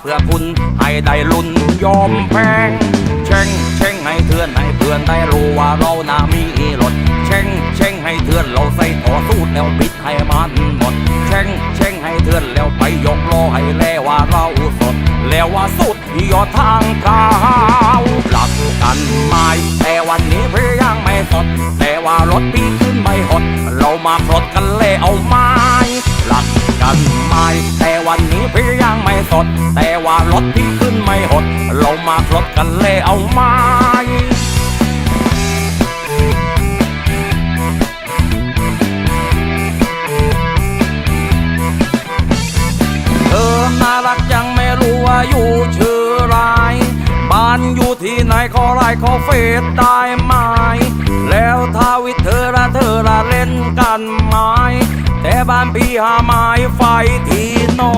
เพื่อคุณให้ได้ลุ้นยอมแพงเช่งเช่งให้เพื่อนให้เพื่อนได้รู้ว่าเราน่ามีรถเช่งเช่งให้เพื่อนเราใส่ต่อสู้แล้วบิดให้มันหมดเช่งเช่งให้เพื่อนแล้วไปยกโลให้แล้วว่าเราสดแล้วว่าสุดยอดทางเท้าหลักกันไม่แต่วันนี้พี่ยังไม่สดแต่ว่ารถพี่ขึ้นไม่หด เรามาปลดกันเลยเอาไม้หลักกันไม่แต่วันนี้พี่ยังไม่สดแต่ ว่ารถพี่ขึ้นไม่หด เรามาปลดกันเลยเอาไม้เธอน่ารักยังไม่รู้ว่าอยู่ชื่อไรบ้านอยู่ที่ไหนขอไลน์ขอเฟซได้ไหม แล้วทาวิเธอละเธอละเล่นกันไหมแต่บ้านพี่หาไม้ไฟที่นองเออ